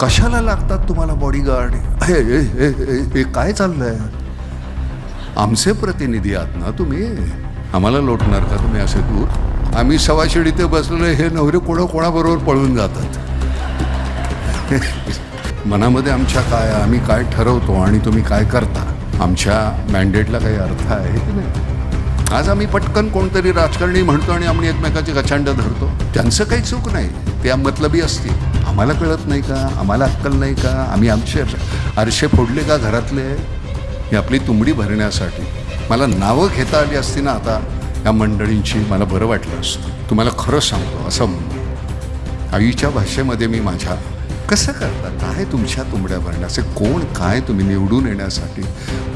कशाला लागतात तुम्हाला बॉडीगार्ड हे हे काय चाललंय? आमचे प्रतिनिधी आहात ना तुम्ही? आम्हाला लोटणार का तुम्ही असे दूर? आम्ही सवाशिडी ते बसलेले हे नवरे कोण कोणाबरोबर पळून जातात? मनामध्ये आमच्या काय आम्ही काय ठरवतो आणि तुम्ही काय करता? आमच्या मॅन्डेटला काही अर्थ आहे की नाही? आज आम्ही पटकन कोणतरी राजकारणी म्हणतो आणि आम्ही एकमेकाची गचांड धरतो. त्यांचं काही चूक नाही. ते मतलबी असतील. आम्हाला कळत नाही का? आम्हाला अक्कल नाही का? आम्ही आमचे आरशे फोडले का घरातले? ही आपली तुंबडी भरण्यासाठी. मला नावं घेता आली असती ना आता या मंडळींची मला बरं वाटलं असतं. तुम्हाला खरं सांगतो असं आईच्या भाषेमध्ये मी माझ्या कसं करता? काय तुमच्या तुंबड्या भरण्याचे? कोण काय तुम्ही निवडून येण्यासाठी?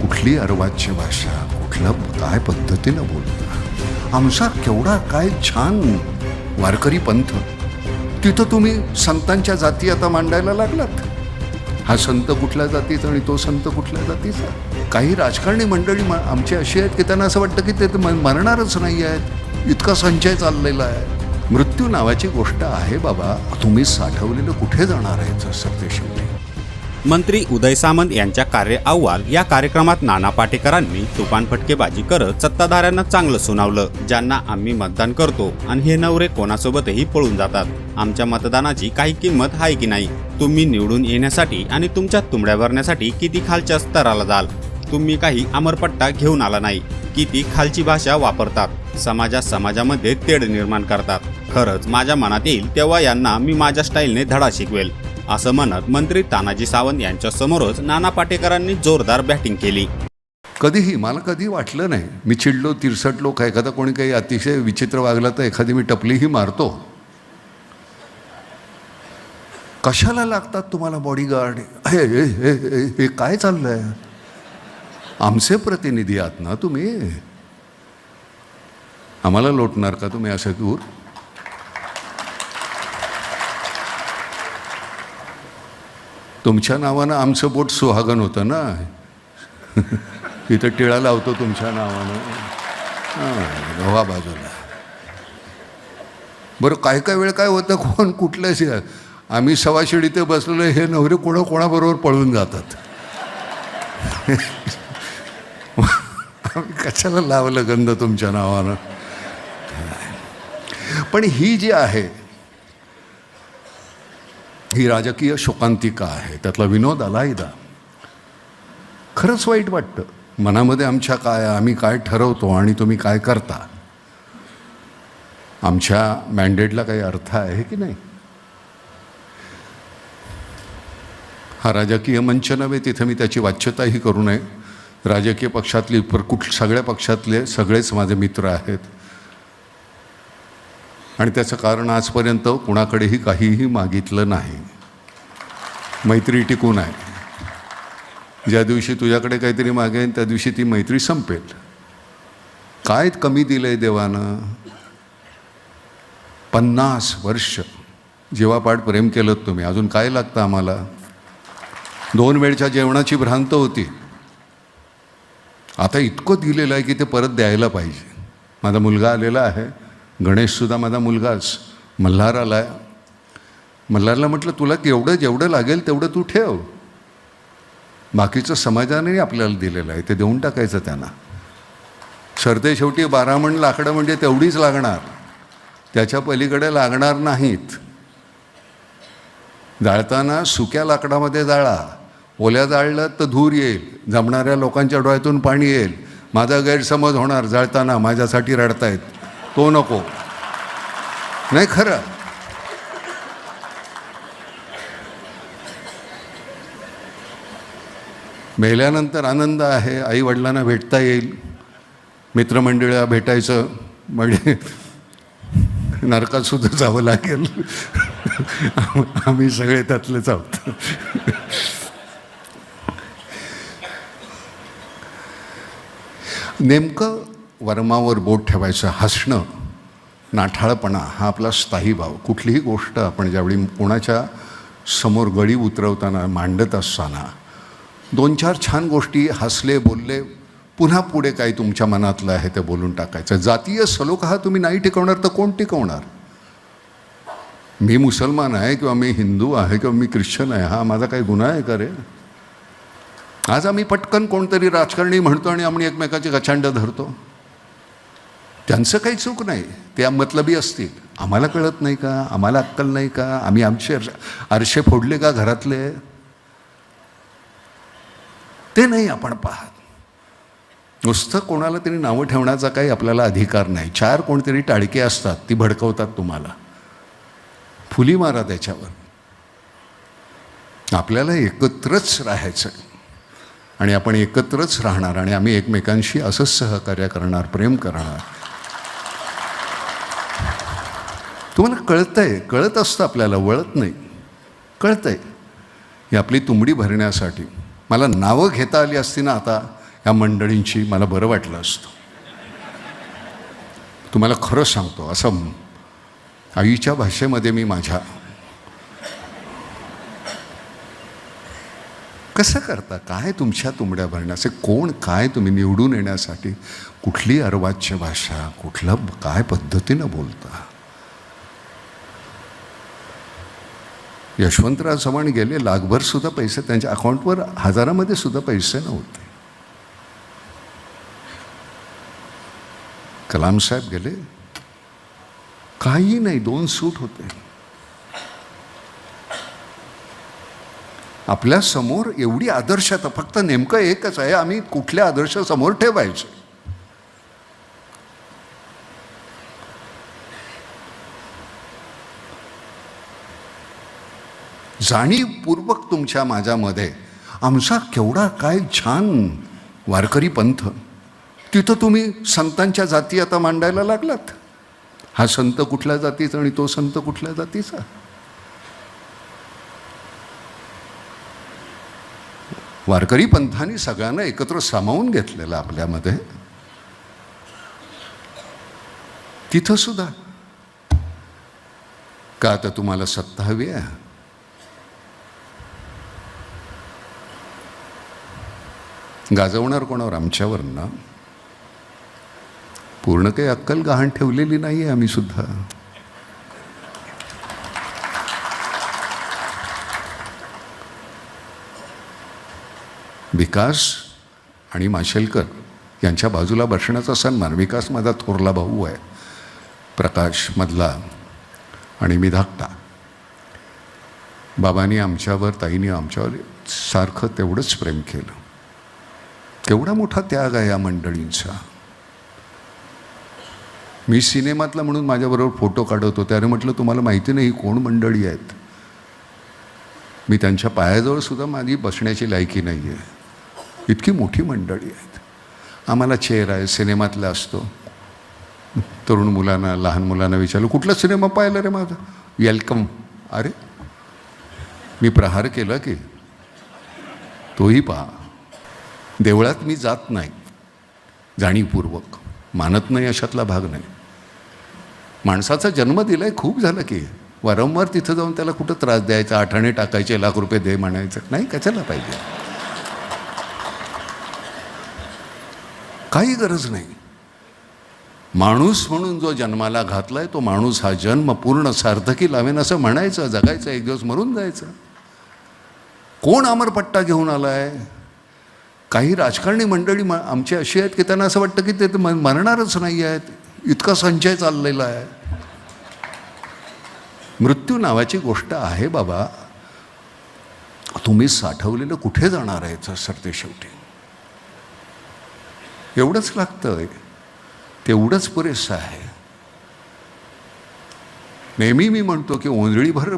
कुठली अर्वाच्य भाषा? कुठलं काय पद्धतीनं बोलता? आमचा केवढा काय छान वारकरी पंथ तिथं तुम्ही संतांच्या जाती आता मांडायला लागलात. हा संत कुठल्या जातीचा आणि तो संत कुठल्या जातीचा? काही राजकारणी मंडळी आमची अशी आहेत की त्यांना असं वाटतं की ते तर म- मरणारच नाही आहेत. इतका संचय चाललेला आहे. मृत्यू नावाची गोष्ट आहे बाबा. तुम्ही साठवलेलं कुठे जाणार आहे सरदेशेवटी मंत्री उदय सामंत यांच्या कार्य अहवाल या कार्यक्रमात नाना पाटेकरांनी तुफान फटकेबाजी करत सत्ताधाऱ्यांना चांगलं सुनावलं ज्यांना आम्ही मतदान करतो. आणि हे नवरे कोणासोबतही पळून जातात. आमच्या मतदानाची काही किंमत आहे की नाही? तुम्ही निवडून येण्यासाठी आणि तुमच्या तुंबड्या भरण्यासाठी किती खालच्या स्तराला जाल? तुम्ही काही अमरपट्टा घेऊन आला नाही. किती खालची भाषा वापरतात? समाजा समाजामध्ये तेढ निर्माण करतात. खरंच माझ्या मनात येईल तेव्हा यांना मी माझ्या स्टाईलने धडा शिकवेल. असं म्हणत मंत्री तानाजी सावंत यांच्या समोरच नाना पाटेकरांनी जोरदार बॅटिंग केली. कधीही मला कधी वाटलं नाही मी चिडलो तिरसटलो का एखादा कोणी काही अतिशय विचित्र वागला तर एखादी मी टपलीही मारतो. कशाला लागतात तुम्हाला बॉडीगार्ड हे हे काय चाललंय? आमचे प्रतिनिधी आहात ना तुम्ही? आम्हाला लोटणार का तुम्ही असं दूर तुमच्या नावानं आमचं बोट सुहागन होतं ना? तिथं टिळा लावतो तुमच्या नावानं. हां गव्हा बाजूला. बरं काय काय वेळ काय होतं कोण कुठल्याशी आम्ही सवाशिडी ते बसलेलो हे नवरे कोणा कोणाबरोबर पळून जातात. आम्ही कशाला लावलं गंध तुमच्या नावानं? पण ही जी आहे ही राजकीय शोकांतिका आहे. त्यातला विनोद अलायदा. खरंच वाईट वाटतं. मनामध्ये आमच्या काय आम्ही काय ठरवतो आणि तुम्ही काय करता? आमच्या मॅन्डेटला काही अर्थ आहे की नाही? हा राजकीय मंच नव्हे तिथे मी त्याची वाच्यताही करू नये. राजकीय पक्षातली पर कुठ सगळ्या पक्षातले सगळेच माझे मित्र आहेत. आणि त्याचं कारण आजपर्यंत कुणाकडेही काहीही मागितलं नाही. मैत्री टिकून आहे. ज्या दिवशी तुझ्याकडे काहीतरी मागेन त्या दिवशी ती मैत्री संपेल. काय कमी दिलं आहे देवानं? पन्नास वर्ष. जीवापाठ प्रेम केलं तुम्ही अजून काय लागतं आम्हाला? दोन वेळच्या जेवणाची भ्रांत होती. आता इतकं दिलेलं आहे की ते परत द्यायला पाहिजे. माझा मुलगा आलेला आहे. गणेशसुद्धा माझा मुलगाच. मल्हार आला आहे मल्हारला म्हटलं तुला केवढं जेवढं लागेल तेवढं तू ठेव. बाकीचं समाजाने आपल्याला दिलेलं आहे. ते देऊन टाकायचं त्यांना. सरते शेवटी बारामण लाकडं म्हणजे तेवढीच लागणार. त्याच्या पलीकडे लागणार नाहीत. जाळताना सुक्या लाकडामध्ये जाळा. ओल्या जाळलं तर धूर येईल. जमणाऱ्या लोकांच्या डोळ्यातून पाणी येईल. माझा गैरसमज होणार जाळताना माझ्यासाठी रडतायत. तो नको. नाही खरं. मेल्यानंतर आनंद आहे आई वडिलांना भेटता येईल. मित्रमंडळीला भेटायचं म्हणजे नरकात सुद्धा जावं लागेल. आम्ही सगळे त्यातलेच आहोत. नेमकं वर्मावर बोट ठेवायचं हसणं नाठाळपणा हा आपला स्थायी भाव. कुठलीही गोष्ट आपण ज्यावेळी कोणाच्या समोर गळी उतरवताना मांडत असताना दोन चार छान गोष्टी हसले बोलले पुन्हा पुढे काही तुमच्या मनातलं आहे ते बोलून टाकायचं. जातीय सलोखा हा तुम्ही नाही टिकवणार तर कोण टिकवणार? मी मुसलमान आहे किंवा मी हिंदू आहे किंवा मी ख्रिश्चन आहे हा माझा काही गुन्हा आहे का रे? आज आम्ही पटकन कोणतरी राजकारणी म्हणतो आणि आम्ही एकमेकाची गचांड धरतो. त्यांचं काही चूक नाही. ते मतलबी असतील. आम्हाला कळत नाही का? आम्हाला अक्कल नाही का? आम्ही आमचे आरशे- आरशे फोडले का घरातले? ते नाही आपण पाहत. नुसतं कोणाला तरी नावं ठेवण्याचा काही आपल्याला अधिकार नाही. चार कोणतरी टाळके असतात ती भडकवतात तुम्हाला. फुली मारा त्याच्यावर. आपल्याला एकत्रच राहायचं आणि आपण एकत्रच राहणार आणि आम्ही एकमेकांशी असंच सहकार्य करणार प्रेम करणार. तुम्हाला कळतंय कळत असतं आपल्याला वळत नाही. कळतंय. ही आपली तुंबडी भरण्यासाठी. मला नावं घेता आली असती ना आता या मंडळींची मला बरं वाटलं असतं. तुम्हाला खरं सांगतो असं आईच्या भाषेमध्ये मी माझ्या कसं करता? काय तुमच्या तुंबड्या भरण्याचे कोण काय तुम्ही निवडून येण्यासाठी? कुठली अर्वाच्य भाषा? कुठलं काय पद्धतीनं बोलता? यशवंतराव चव्हाण गेले लाखभर सुद्धा पैसे त्यांच्या अकाउंटवर हजारामध्ये सुद्धा पैसे नव्हते. कलाम साहेब गेले. काही नाही दोन सूट होते. आपल्यासमोर एवढी आदर्शता फक्त नेमकं एकच आहे आम्ही कुठल्या आदर्श समोर ठेवायचे? जाणीवपूर्वक तुमच्या माझ्यामध्ये आमचा केवढा काय छान वारकरी पंथ. तिथं तुम्ही संतांच्या जाती आता मांडायला लागलात. हा संत कुठल्या जातीचा आणि तो संत कुठल्या जातीचा? वारकरी पंथाने सगळ्यांना एकत्र सामावून घेतलेलं आपल्यामध्ये. तिथं सुद्धा. का आता तुम्हाला सत्ता हवी आहे? गाजवणार कोणावर? आमच्यावर ना पूर्ण काही अक्कल गहाण ठेवलेली नाही आहे आम्ही सुद्धा. विकास आणि माशेलकर यांच्या बाजूला बसण्याचा सन्मान. विकास माझा थोरला भाऊ आहे. प्रकाश मधला आणि मी धाकटा. बाबांनी आमच्यावर ताईने आमच्यावर सारखं तेवढंच प्रेम केलं. केवढा मोठा त्याग आहे या मंडळींचा. मी सिनेमातला म्हणून माझ्याबरोबर फोटो काढत होते. अरे म्हटलं तुम्हाला माहिती नाही कोण मंडळी आहेत. मी त्यांच्या पायाजवळ सुद्धा माझी बसण्याची लायकी नाही आहे इतकी मोठी मंडळी आहेत. आम्हाला चेअर आहे सिनेमातला असतो. तरुण मुलांना लहान मुलांना विचारलं कुठला सिनेमा पाहिला रे माझा? वेलकम. अरे मी प्रहार केला की. तोही पहा. देवळात मी जात नाही. जाणीवपूर्वक. मानत नाही अशातला भाग नाही. माणसाचा जन्म दिलाय खूप झालं की. वारंवार तिथं जाऊन त्याला कुठं त्रास द्यायचा आठाणे टाकायचे लाख रुपये दे म्हणायचं. नाही कशाला पाहिजे? काही गरज नाही. माणूस म्हणून जो जन्माला घातलाय तो माणूस हा जन्म पूर्ण सार्थकी लावेन असं म्हणायचं जगायचं एक दिवस मरून जायचं. कोण अमरपट्टा घेऊन आलाय? काही राजकारणी मंडळी म- आमची अशी आहेत की त्यांना असं वाटतं की ते तर म- मरणारच नाही आहेत. इतका संचय चाललेला आहे. मृत्यू नावाची गोष्ट आहे बाबा. तुम्ही साठवलेलं कुठे जाणार आहे सर ते शेवटी? एवढंच लागतं तेवढंच पुरेसं आहे. नेहमी मी म्हणतो की ओंजळीभर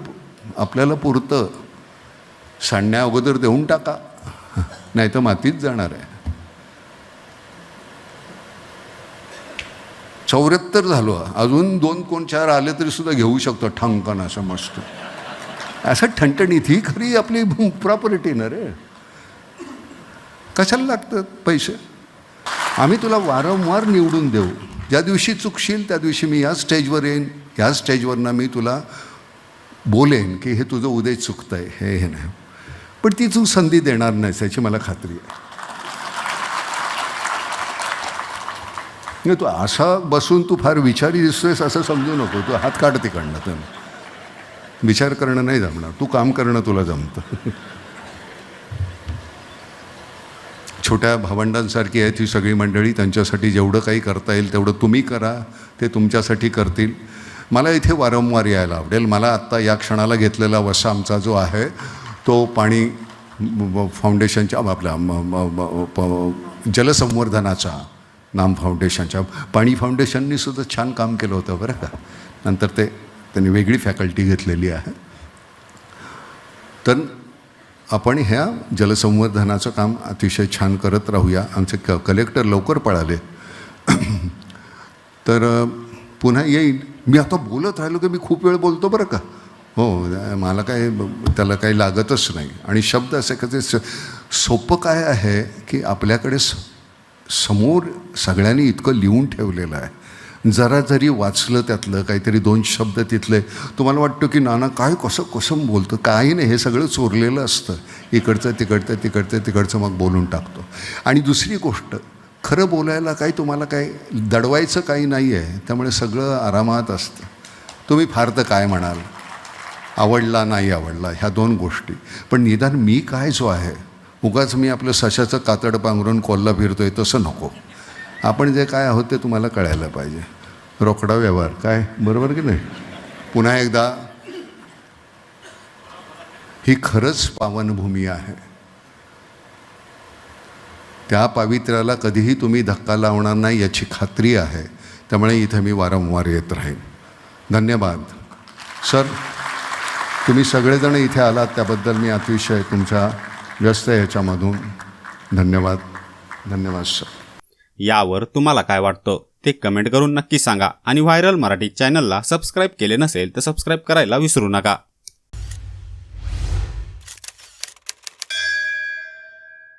आपल्याला पुरतं. सांडण्या अगोदर देऊन टाका. नाही तर मातीत जाणार आहे. चौऱ्याहत्तर झालो. अजून दोन कोण चार आले तरी सुद्धा घेऊ शकतो. ठणकण असं मस्त. असं ठणठणीत ही खरी आपली प्रॉपर्टी ना रे. कशाला लागतं पैसे? आम्ही तुला वारंवार निवडून देऊ. ज्या दिवशी चुकशील त्या दिवशी मी या स्टेजवर येईन. ह्या स्टेजवरनं मी तुला बोलेन की हे तुझं उदय चुकतंय. हे हे नाही. पण ती तू संधी देणार नाहीस याची मला खात्री आहे. नाही तू असा बसून तू फार विचारी दिसतोयस असं समजू नको तू हात काढ तिकडनं तर. विचार करणं नाही जमणार तू काम करणं तुला जमतं. छोट्या भावंडांसारखी आहे ती सगळी मंडळी त्यांच्यासाठी जेवढं काही करता येईल तेवढं तुम्ही करा ते तुमच्यासाठी करतील. मला इथे वारंवार यायला आवडेल मला आत्ता या क्षणाला घेतलेला वसा आमचा जो आहे तो पाणी फाउंडेशनच्या आपल्या जलसंवर्धनाचा नाम फाउंडेशनच्या पाणी फाउंडेशननी सुद्धा छान काम केलं होतं बरं का. नंतर ते त्यांनी वेगळी फॅकल्टी घेतलेली आहे. तर आपण ह्या जलसंवर्धनाचं काम अतिशय छान करत राहूया. आमचे क कलेक्टर लवकर पळाले. तर पुन्हा येईल. मी आता बोलत राहिलो की मी खूप वेळ बोलतो बरं का. हो मला काय त्याला काही लागतच नाही. आणि शब्द असे कसे स- सोपं काय आहे की आपल्याकडे स समोर सगळ्यांनी इतकं लिहून ठेवलेलं आहे. जरा जरी वाचलं त्यातलं काहीतरी दोन शब्द तिथले तुम्हाला वाटतं की नाना काय कसं कसं बोलतं काही नाही हे सगळं चोरलेलं असतं. इकडचं तिकडचं तिकडचं तिकडचं मग बोलून टाकतो. आणि दुसरी गोष्ट खरं बोलायला काही तुम्हाला काही दडवायचं काही नाही आहे त्यामुळे सगळं आरामात असतं. तुम्ही फार तर काय म्हणाल? आवडला नाही आवडला ह्या दोन गोष्टी. पण निदान मी काय जो आहे उगाच मी आपलं सशाचं कातड पांघरून कोल्हा फिरतोय तसं नको. आपण जे काय आहोत ते तुम्हाला कळायला पाहिजे. रोकडा व्यवहार काय? बरोबर की नाही? पुन्हा एकदा ही खरंच पावनभूमी आहे. त्या पावित्र्याला कधीही तुम्ही धक्का लावणार नाही याची खात्री आहे. त्यामुळे इथे मी वारंवार येत राहीन. धन्यवाद. सर तुम्ही सगळेजण इथे आलात त्याबद्दल मी अतिशय तुमच्या व्यस्त ह्याच्यामधून धन्यवाद. धन्यवाद सर यावर तुम्हाला काय वाटतं ते कमेंट करून नक्की सांगा. आणि व्हायरल मराठी चॅनलला सबस्क्राईब केले नसेल तर सबस्क्राईब करायला विसरू नका.